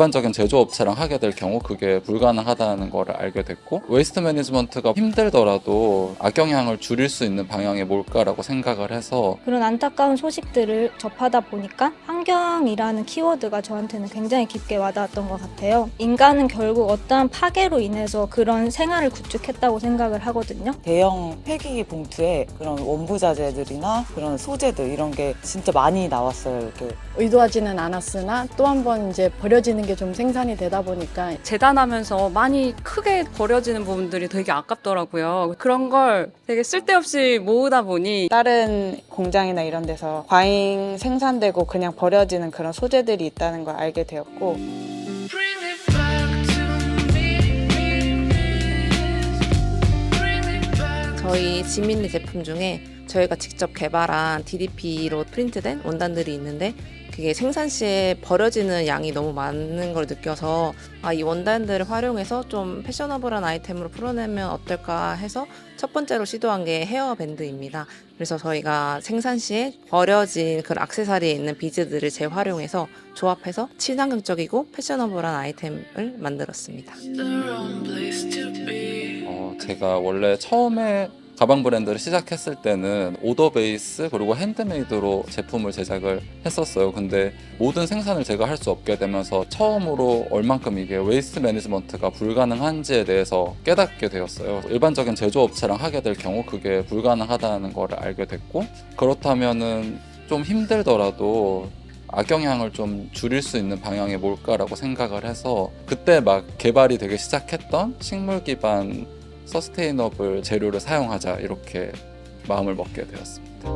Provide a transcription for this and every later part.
일반적인 제조업체랑 하게 될 경우 그게 불가능하다는 거를 알게 됐고 웨이스트 매니지먼트가 힘들더라도 악영향을 줄일 수 있는 방향이 뭘까라고 생각을 해서 그런 안타까운 소식들을 접하다 보니까 환경이라는 키워드가 저한테는 굉장히 깊게 와닿았던 것 같아요. 인간은 결국 어떠한 파괴로 인해서 그런 생활을 구축했다고 생각을 하거든요. 대형 폐기 봉투에 그런 원부자재들이나 그런 소재들 이런 게 진짜 많이 나왔어요. 이렇게 의도하지는 않았으나 또 한 번 이제 버려지는 게 좀 생산이 되다 보니까 재단하면서 많이 크게 버려지는 부분들이 되게 아깝더라고요. 그런 걸 되게 쓸데없이 모으다 보니 다른 공장이나 이런 데서 과잉 생산되고 그냥 버려 지는 그런 소재들이 있다는 걸 알게 되었고. 저희 지민네 제품 중에 저희가 직접 개발한 DDP로 프린트된 원단들이 있는데 그게 생산 시에 버려지는 양이 너무 많은 걸 느껴서 아, 이 원단들을 활용해서 좀 패셔너블한 아이템으로 풀어내면 어떨까 해서 첫 번째로 시도한 게 헤어밴드입니다. 그래서 저희가 생산 시에 버려진 그 악세사리에 있는 비즈들을 재활용해서 조합해서 친환경적이고 패셔너블한 아이템을 만들었습니다. 어, 제가 원래 처음에 가방 브랜드를 시작했을 때는 오더 베이스 그리고 핸드메이드로 제품을 제작을 했었어요. 근데 모든 생산을 제가 할 수 없게 되면서 처음으로 얼만큼 이게 웨이스트 매니지먼트가 불가능한지에 대해서 깨닫게 되었어요. 일반적인 제조업체랑 하게 될 경우 그게 불가능하다는 거를 알게 됐고 그렇다면은 좀 힘들더라도 악영향을 좀 줄일 수 있는 방향이 뭘까라고 생각을 해서 그때 막 개발이 되게 시작했던 식물 기반 서스테이너블 재료를 사용하자 이렇게 마음을 먹게 되었습니다.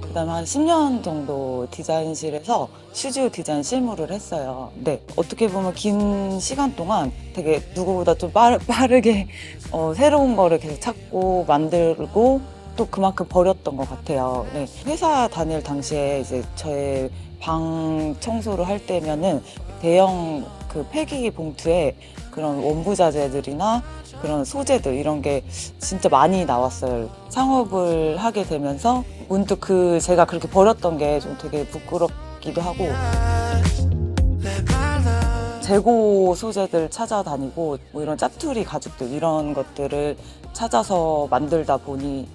그다음에 한 10년 정도 디자인실에서 슈즈 디자인 실무를 했어요. 네, 어떻게 보면 긴 시간 동안 되게 누구보다 좀 빠르, 빠르게 어, 새로운 거를 계속 찾고 만들고 또 그만큼 버렸던 것 같아요. 네, 회사 다닐 당시에 이제 저의 방 청소를 할 때면은 대형 그 폐기 봉투에 그런 원부자재들이나 그런 소재들 이런 게 진짜 많이 나왔어요. 창업을 하게 되면서 문득 그 제가 그렇게 버렸던 게 좀 되게 부끄럽기도 하고 재고 소재들 찾아다니고 뭐 이런 짜투리 가죽들 이런 것들을 찾아서 만들다 보니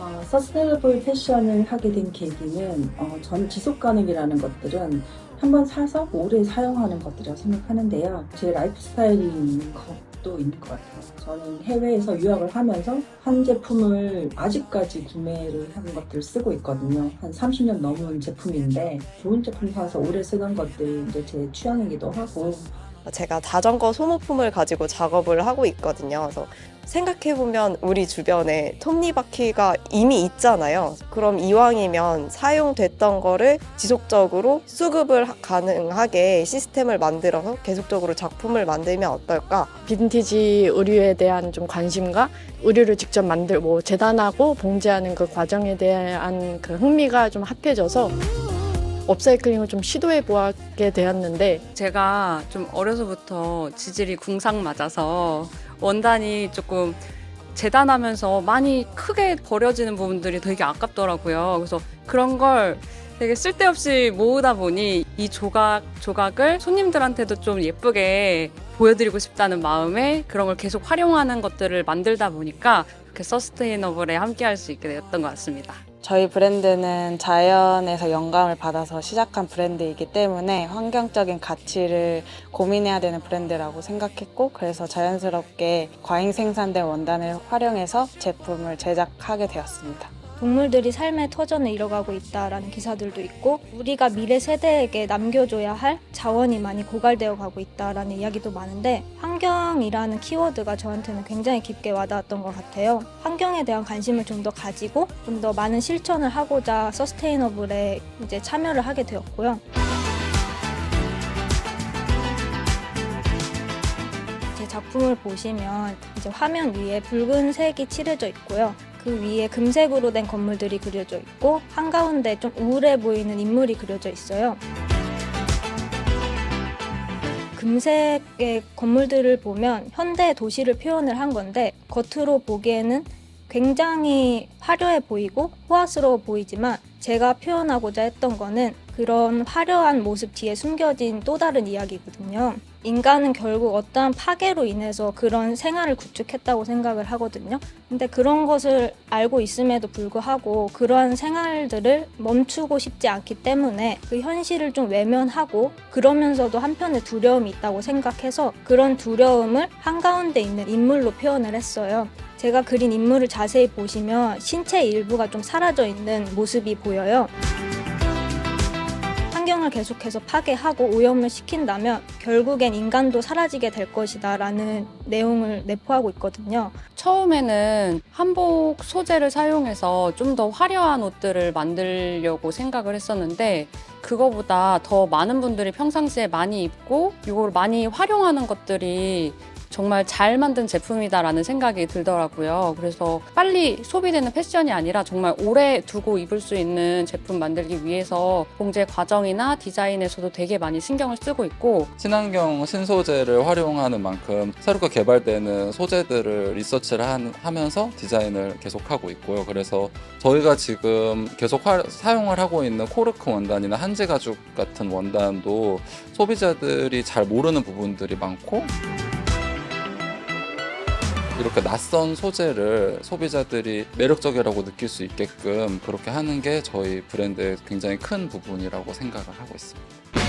어, 서스테이너블 패션을 하게 된 계기는 어, 전 지속 가능이라는 것들은 한번 사서 오래 사용하는 것들이라고 생각하는데요. 제 라이프 스타일인 것도 있는 것 같아요. 저는 해외에서 유학을 하면서 한 제품을 아직까지 구매를 하는 것들을 쓰고 있거든요. 한 30년 넘은 제품인데 좋은 제품 사서 오래 쓰던 것들이 이제 제 취향이기도 하고 제가 자전거 소모품을 가지고 작업을 하고 있거든요. 그래서 생각해보면 우리 주변에 톱니바퀴가 이미 있잖아요. 그럼 이왕이면 사용됐던 거를 지속적으로 수급을 하- 가능하게 시스템을 만들어서 계속적으로 작품을 만들면 어떨까? 빈티지 의류에 대한 좀 관심과 의류를 직접 만들고 뭐 재단하고 봉제하는 그 과정에 대한 그 흥미가 좀 합해져서 업사이클링을 좀 시도해 보게 되었는데 제가 좀 어려서부터 지질이 궁상 맞아서 원단이 조금 재단하면서 많이 크게 버려지는 부분들이 되게 아깝더라고요. 그래서 그런 걸 되게 쓸데없이 모으다 보니 이 조각 조각을 손님들한테도 좀 예쁘게 보여드리고 싶다는 마음에 그런 걸 계속 활용하는 것들을 만들다 보니까 이렇게 서스테이너블에 함께할 수 있게 되었던 것 같습니다. 저희 브랜드는 자연에서 영감을 받아서 시작한 브랜드이기 때문에 환경적인 가치를 고민해야 되는 브랜드라고 생각했고 그래서 자연스럽게 과잉 생산된 원단을 활용해서 제품을 제작하게 되었습니다. 동물들이 삶의 터전을 잃어가고 있다라는 기사들도 있고 우리가 미래 세대에게 남겨줘야 할 자원이 많이 고갈되어 가고 있다라는 이야기도 많은데 환경이라는 키워드가 저한테는 굉장히 깊게 와닿았던 것 같아요. 환경에 대한 관심을 좀 더 가지고 좀 더 많은 실천을 하고자 서스테이너블에 이제 참여를 하게 되었고요. 제 작품을 보시면 이제 화면 위에 붉은색이 칠해져 있고요. 그 위에 금색으로 된 건물들이 그려져 있고 한가운데 좀 우울해 보이는 인물이 그려져 있어요. 금색의 건물들을 보면 현대 도시를 표현을 한 건데 겉으로 보기에는 굉장히 화려해 보이고 호화스러워 보이지만 제가 표현하고자 했던 거는 그런 화려한 모습 뒤에 숨겨진 또 다른 이야기거든요. 인간은 결국 어떠한 파괴로 인해서 그런 생활을 구축했다고 생각을 하거든요. 근데 그런 것을 알고 있음에도 불구하고 그러한 생활들을 멈추고 싶지 않기 때문에 그 현실을 좀 외면하고 그러면서도 한편에 두려움이 있다고 생각해서 그런 두려움을 한가운데 있는 인물로 표현을 했어요. 제가 그린 인물을 자세히 보시면 신체 일부가 좀 사라져 있는 모습이 보여요. 환경을 계속해서 파괴하고 오염을 시킨다면 결국엔 인간도 사라지게 될 것이다 라는 내용을 내포하고 있거든요. 처음에는 한복 소재를 사용해서 좀 더 화려한 옷들을 만들려고 생각을 했었는데 그거보다 더 많은 분들이 평상시에 많이 입고 이걸 많이 활용하는 것들이 정말 잘 만든 제품이다라는 생각이 들더라고요. 그래서 빨리 소비되는 패션이 아니라 정말 오래 두고 입을 수 있는 제품 만들기 위해서 봉제 과정이나 디자인에서도 되게 많이 신경을 쓰고 있고 친환경 신소재를 활용하는 만큼 새롭게 개발되는 소재들을 리서치를 한- 하면서 디자인을 계속하고 있고요. 그래서 저희가 지금 계속 화- 사용을 하고 있는 코르크 원단이나 한지 가죽 같은 원단도 소비자들이 잘 모르는 부분들이 많고 이렇게 낯선 소재를 소비자들이 매력적이라고 느낄 수 있게끔 그렇게 하는 게 저희 브랜드의 굉장히 큰 부분이라고 생각을 하고 있습니다.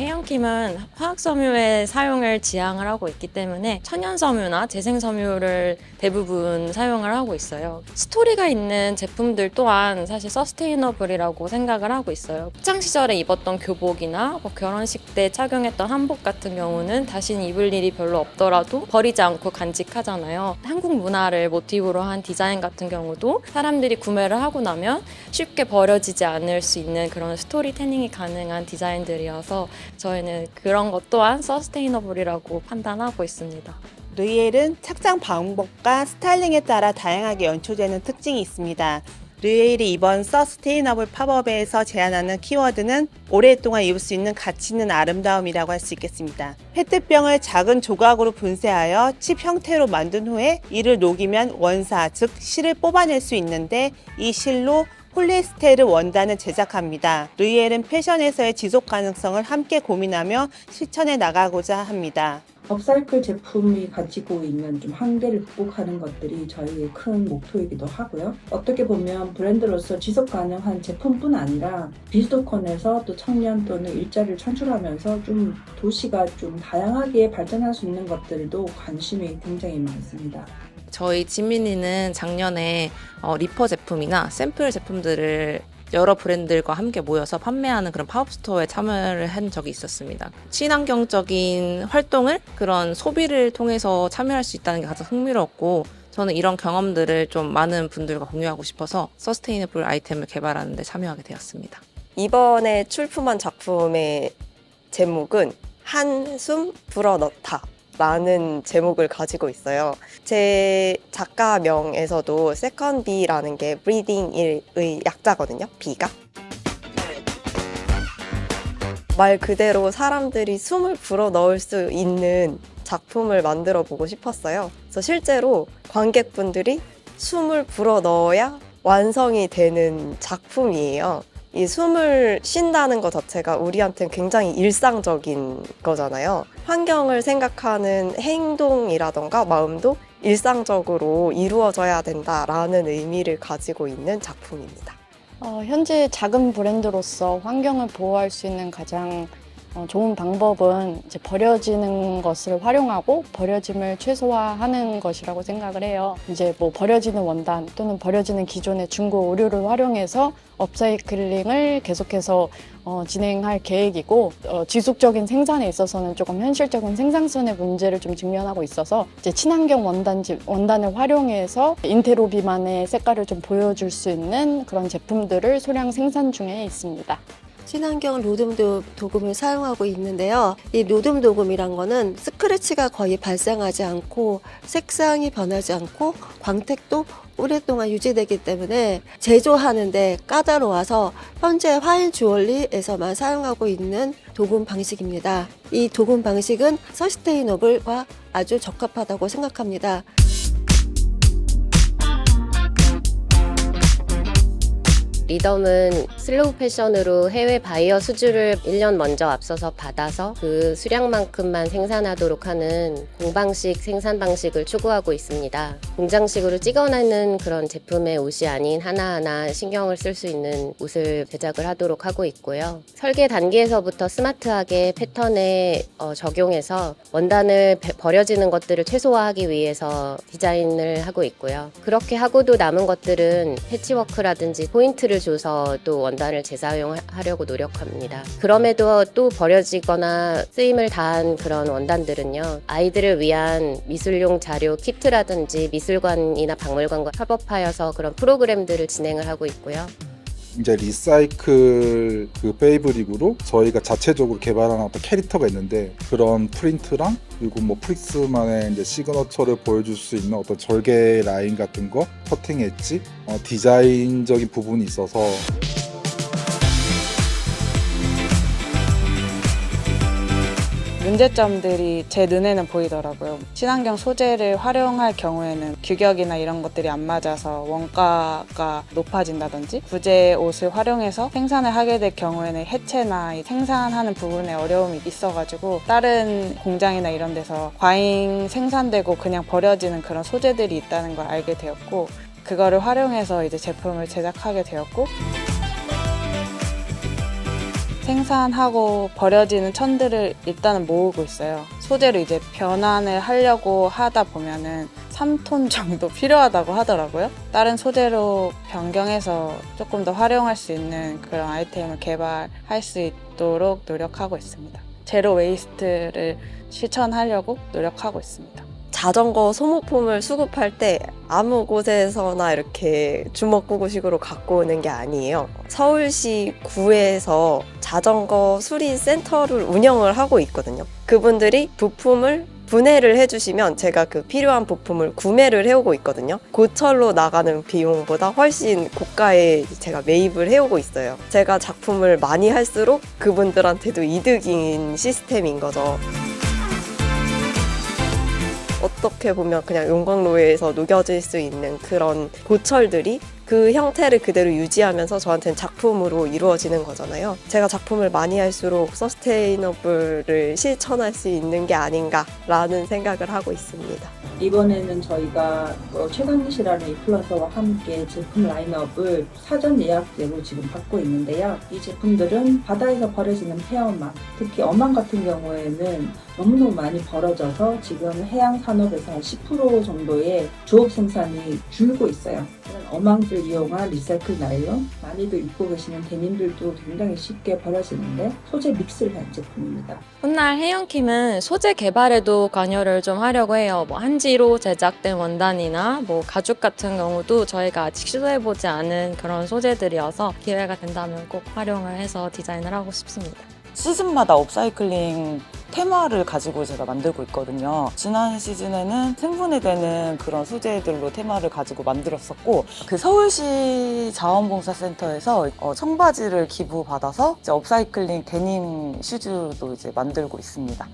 해양킴은 화학섬유의 사용을 지향을 하고 있기 때문에 천연섬유나 재생섬유를 대부분 사용을 하고 있어요. 스토리가 있는 제품들 또한 사실 서스테이너블이라고 생각을 하고 있어요. 학창 시절에 입었던 교복이나 뭐 결혼식 때 착용했던 한복 같은 경우는 다시는 입을 일이 별로 없더라도 버리지 않고 간직하잖아요. 한국 문화를 모티브로 한 디자인 같은 경우도 사람들이 구매를 하고 나면 쉽게 버려지지 않을 수 있는 그런 스토리텔링이 가능한 디자인들이어서 저희는 그런 것 또한 서스테이너블이라고 판단하고 있습니다. 르이엘은 착장 방법과 스타일링에 따라 다양하게 연출되는 특징이 있습니다. 르이엘이 이번 서스테이너블 팝업에서 제안하는 키워드는 오랫동안 입을 수 있는 가치 있는 아름다움이라고 할 수 있겠습니다. 페트병을 작은 조각으로 분쇄하여 칩 형태로 만든 후에 이를 녹이면 원사, 즉 실을 뽑아낼 수 있는데 이 실로 폴리에스테르 원단을 제작합니다. 르이엘은 패션에서의 지속 가능성을 함께 고민하며 실천해 나가고자 합니다. 업사이클 제품이 가지고 있는 좀 한계를 극복하는 것들이 저희의 큰 목표이기도 하고요. 어떻게 보면 브랜드로서 지속 가능한 제품뿐 아니라 비수도권에서 또 청년 또는 일자리를 창출하면서 좀 도시가 좀 다양하게 발전할 수 있는 것들도 관심이 굉장히 많습니다. 저희 지민이는 작년에 어, 리퍼 제품이나 샘플 제품들을 여러 브랜드들과 함께 모여서 판매하는 그런 팝업 스토어에 참여를 한 적이 있었습니다. 친환경적인 활동을 그런 소비를 통해서 참여할 수 있다는 게 가장 흥미로웠고 저는 이런 경험들을 좀 많은 분들과 공유하고 싶어서 서스테이너블 아이템을 개발하는 데 참여하게 되었습니다. 이번에 출품한 작품의 제목은 한숨 불어넣다. 라는 제목을 가지고 있어요. 제 작가명에서도 세컨 B라는 게 breathing의 약자거든요. B가. 말 그대로 사람들이 숨을 불어 넣을 수 있는 작품을 만들어 보고 싶었어요. 그래서 실제로 관객분들이 숨을 불어 넣어야 완성이 되는 작품이에요. 이 숨을 쉰다는 것 자체가 우리한테는 굉장히 일상적인 거잖아요. 환경을 생각하는 행동이라던가 마음도 일상적으로 이루어져야 된다라는 의미를 가지고 있는 작품입니다. 어, 현재 작은 브랜드로서 환경을 보호할 수 있는 가장 어, 좋은 방법은 이제 버려지는 것을 활용하고 버려짐을 최소화하는 것이라고 생각을 해요. 이제 뭐 버려지는 원단 또는 버려지는 기존의 중고 오류를 활용해서 업사이클링을 계속해서 어, 진행할 계획이고 어, 지속적인 생산에 있어서는 조금 현실적인 생산성의 문제를 좀 직면하고 있어서 이제 친환경 원단지, 원단을 활용해서 인테로 비만의 색깔을 좀 보여줄 수 있는 그런 제품들을 소량 생산 중에 있습니다. 친환경 로듬 도- 도금을 사용하고 있는데요. 이 로듬 도금이란 거는 스크래치가 거의 발생하지 않고 색상이 변하지 않고 광택도 오랫동안 유지되기 때문에 제조하는데 까다로워서 현재 화인 주얼리에서만 사용하고 있는 도금 방식입니다. 이 도금 방식은 서스테이너블과 아주 적합하다고 생각합니다. 리덤은 슬로우 패션으로 해외 바이어 수주를 1년 먼저 앞서서 받아서 그 수량만큼만 생산하도록 하는 공방식 생산 방식을 추구하고 있습니다. 공장식으로 찍어내는 그런 제품의 옷이 아닌 하나하나 신경을 쓸 수 있는 옷을 제작을 하도록 하고 있고요. 설계 단계에서부터 스마트하게 패턴에 어, 적용해서 원단을 배- 버려지는 것들을 최소화하기 위해서 디자인을 하고 있고요. 그렇게 하고도 남은 것들은 패치워크라든지 포인트를 줘서 또 원단을 재사용하려고 노력합니다. 그럼에도 또 버려지거나 쓰임을 다한 그런 원단들은요. 아이들을 위한 미술용 자료 키트라든지 미술관이나 박물관과 협업하여서 그런 프로그램들을 진행을 하고 있고요. 이제 리사이클 그 페이브릭으로 저희가 자체적으로 개발한 어떤 캐릭터가 있는데 그런 프린트랑 그리고 뭐 프릭스만의 이제 시그너처를 보여줄 수 있는 어떤 절개 라인 같은 거, 커팅 엣지, 어, 디자인적인 부분이 있어서 문제점들이 제 눈에는 보이더라고요. 친환경 소재를 활용할 경우에는 규격이나 이런 것들이 안 맞아서 원가가 높아진다든지 부재 옷을 활용해서 생산을 하게 될 경우에는 해체나 이 생산하는 부분에 어려움이 있어가지고 다른 공장이나 이런 데서 과잉 생산되고 그냥 버려지는 그런 소재들이 있다는 걸 알게 되었고 그거를 활용해서 이제 제품을 제작하게 되었고 생산하고 버려지는 천들을 일단은 모으고 있어요. 소재로 이제 변환을 하려고 하다 보면은 3톤 정도 필요하다고 하더라고요. 다른 소재로 변경해서 조금 더 활용할 수 있는 그런 아이템을 개발할 수 있도록 노력하고 있습니다. 제로 웨이스트를 실천하려고 노력하고 있습니다. 자전거 소모품을 수급할 때 아무 곳에서나 이렇게 주먹구구식으로 갖고 오는 게 아니에요. 서울시 구에서 자전거 수리 센터를 운영을 하고 있거든요. 그분들이 부품을 분해를 해주시면 제가 그 필요한 부품을 구매를 해오고 있거든요. 고철로 나가는 비용보다 훨씬 고가에 제가 매입을 해오고 있어요. 제가 작품을 많이 할수록 그분들한테도 이득인 시스템인 거죠. 어떻게 보면 그냥 용광로에서 녹여질 수 있는 그런 고철들이 그 형태를 그대로 유지하면서 저한테는 작품으로 이루어지는 거잖아요. 제가 작품을 많이 할수록 서스테이너블을 실천할 수 있는 게 아닌가라는 생각을 하고 있습니다. 이번에는 저희가 어, 최강기시라는 인플루언서와 함께 제품 라인업을 사전 예약제로 지금 받고 있는데요. 이 제품들은 바다에서 버려지는 폐어망, 특히 어망 같은 경우에는 너무너무 많이 벌어져서 지금 해양 산업에서 한10% 정도의 조업 생산이 줄고 있어요. 어망들 이용한 리사이클 나일론, 많이들 입고 계시는 데님들도 굉장히 쉽게 버려지는데 소재 믹스를 한 제품입니다. 훗날 해영킴은 소재 개발에도 관여를 좀 하려고 해요. 뭐 한지로 제작된 원단이나 뭐 가죽 같은 경우도 저희가 아직 시도해보지 않은 그런 소재들이어서 기회가 된다면 꼭 활용을 해서 디자인을 하고 싶습니다. 시즌마다 업사이클링 테마를 가지고 제가 만들고 있거든요. 지난 시즌에는 생분해 되는 그런 소재들로 테마를 가지고 만들었었고, 그 서울시 자원봉사센터에서 어, 청바지를 기부받아서 이제 업사이클링 데님 슈즈도 이제 만들고 있습니다.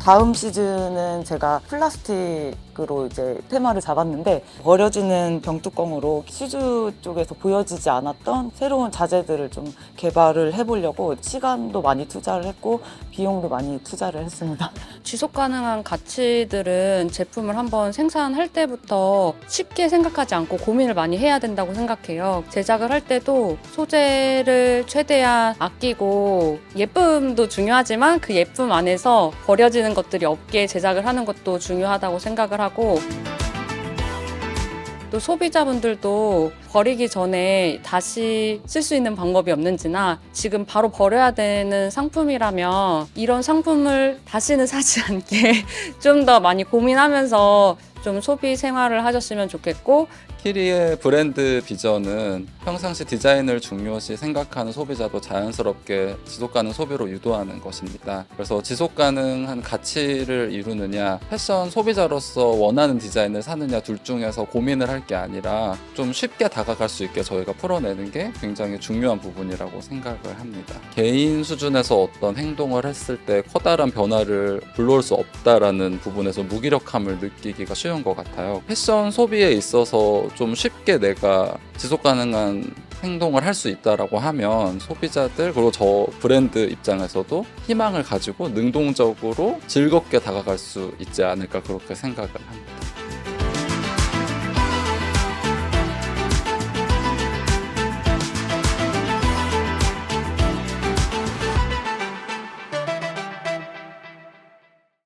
다음 시즌은 제가 플라스틱 으로 이제 테마를 잡았는데 버려지는 병뚜껑으로 슈즈 쪽에서 보여지지 않았던 새로운 자재들을 좀 개발을 해보려고 시간도 많이 투자를 했고 비용도 많이 투자를 했습니다. 지속 가능한 가치들은 제품을 한번 생산할 때부터 쉽게 생각하지 않고 고민을 많이 해야 된다고 생각해요. 제작을 할 때도 소재를 최대한 아끼고 예쁨도 중요하지만 그 예쁨 안에서 버려지는 것들이 없게 제작을 하는 것도 중요하다고 생각을 하고 또 소비자분들도 버리기 전에 다시 쓸 수 있는 방법이 없는지나 지금 바로 버려야 되는 상품이라면 이런 상품을 다시는 사지 않게 좀 더 많이 고민하면서 좀 소비 생활을 하셨으면 좋겠고 키리의 브랜드 비전은 평상시 디자인을 중요시 생각하는 소비자도 자연스럽게 지속 가능 소비로 유도하는 것입니다. 그래서 지속 가능한 가치를 이루느냐, 패션 소비자로서 원하는 디자인을 사느냐 둘 중에서 고민을 할 게 아니라 좀 쉽게 다가갈 수 있게 저희가 풀어내는 게 굉장히 중요한 부분이라고 생각을 합니다. 개인 수준에서 어떤 행동을 했을 때 커다란 변화를 불러올 수 없다라는 부분에서 무기력함을 느끼기가 쉬운 것 같아요. 패션 소비에 있어서 좀 쉽게 내가 지속 가능한 행동을 할 수 있다라고 하면 소비자들 그리고 저 브랜드 입장에서도 희망을 가지고 능동적으로 즐겁게 다가갈 수 있지 않을까 그렇게 생각을 합니다.